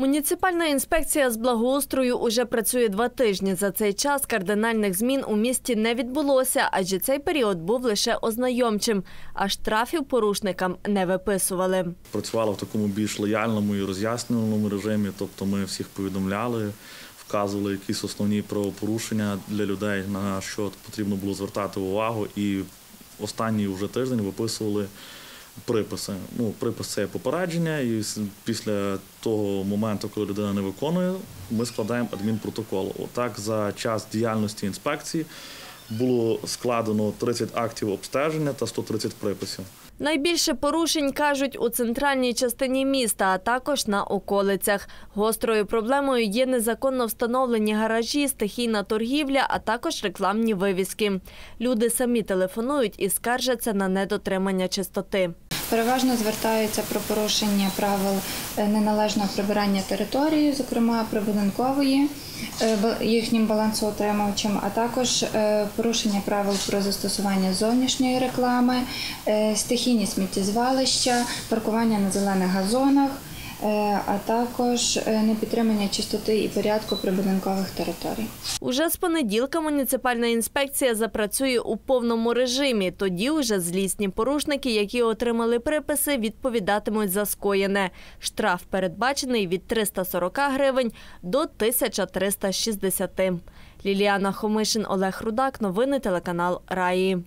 Муніципальна інспекція з благоустрою уже працює два тижні. За цей час кардинальних змін у місті не відбулося, адже цей період був лише ознайомчим, а штрафів порушникам не виписували. працювала в такому більш лояльному і роз'яснювальному режимі. Тобто ми всіх повідомляли, вказували якісь основні правопорушення для людей, на що потрібно було звертати увагу. І останній вже тиждень виписували приписи. Ну, припис це є попередження, і після того моменту, коли людина не виконує, ми складаємо адмінпротокол. Отак за час діяльності інспекції було складено 30 актів обстеження та 130 приписів. Найбільше порушень кажуть у центральній частині міста, а також на околицях. Гострою проблемою є незаконно встановлені гаражі, стихійна торгівля, а також рекламні вивіски. Люди самі телефонують і скаржаться на недотримання чистоти. Переважно звертаються про порушення правил е, неналежного прибирання території, зокрема прибудинкової, е, їхнім балансоутримувачем, а також е, порушення правил про застосування зовнішньої реклами, стихійні сміттєзвалища, паркування на зелених газонах, а також е, непідтримання чистоти і порядку прибудинкових територій. Уже з понеділка муніципальна інспекція запрацює у повному режимі. Тоді уже злісні порушники, які отримали приписи, відповідатимуть за скоєне. Штраф передбачений від 340 гривень до 1360. Ліліана Хомишин, Олег Рудак. Новини телеканал Раї.